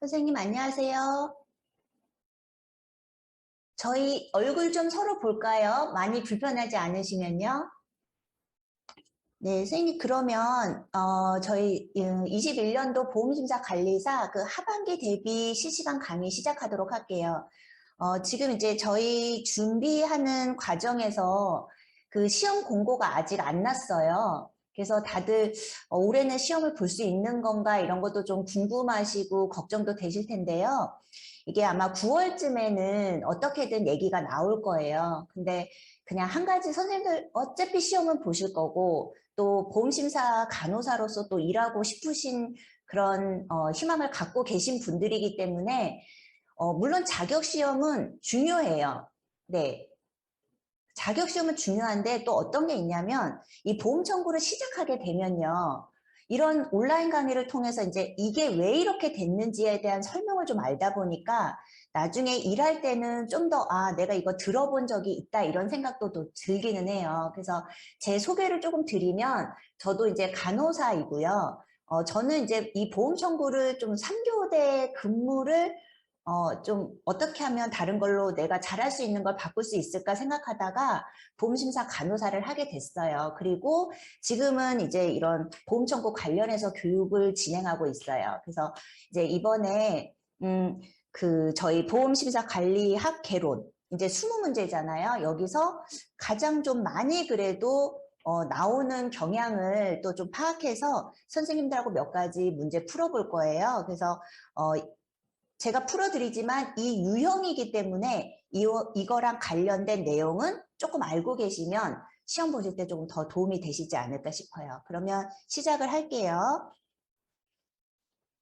선생님 안녕하세요. 저희 얼굴 좀 서로 볼까요? 많이 불편하지 않으시면요. 네, 선생님 그러면 어, 저희 21년도 보험심사 관리사 그 하반기 대비 실시간 강의 시작하도록 할게요. 어, 지금 이제 저희 준비하는 과정에서 그 시험 공고가 아직 안 났어요. 그래서 다들 어, 올해는 시험을 볼 수 있는 건가 이런 것도 좀 궁금하시고 걱정도 되실 텐데요. 이게 아마 9월쯤에는 어떻게든 얘기가 나올 거예요. 근데 그냥 한 가지 선생님들 어차피 시험은 보실 거고 또 보험심사 간호사로서 또 일하고 싶으신 그런 어, 희망을 갖고 계신 분들이기 때문에 어, 물론 자격시험은 중요해요. 네. 자격시험은 중요한데 또 어떤 게 있냐면 이 보험 청구를 시작하게 되면요. 이런 온라인 강의를 통해서 이제 이게 왜 이렇게 됐는지에 대한 설명을 좀 알다 보니까 나중에 일할 때는 좀 더, 아, 내가 이거 들어본 적이 있다, 이런 생각도 또 들기는 해요. 그래서 제 소개를 조금 드리면, 저도 이제 간호사이고요. 어, 저는 이제 이 보험 청구를 좀 3교대 근무를 어, 좀 어떻게 하면 다른 걸로 내가 잘할 수 있는 걸 바꿀 수 있을까 생각하다가 보험심사 간호사를 하게 됐어요. 그리고 지금은 이제 이런 보험 청구 관련해서 교육을 진행하고 있어요. 그래서 이제 이번에 음, 그 저희 보험심사 관리학 개론 이제 20문제잖아요. 여기서 가장 좀 많이 그래도 어, 나오는 경향을 또 좀 파악해서 선생님들하고 몇 가지 문제 풀어볼 거예요. 그래서 어, 제가 풀어드리지만 이 유형이기 때문에 이, 이거랑 관련된 내용은 조금 알고 계시면 시험 보실 때 조금 더 도움이 되시지 않을까 싶어요. 그러면 시작을 할게요.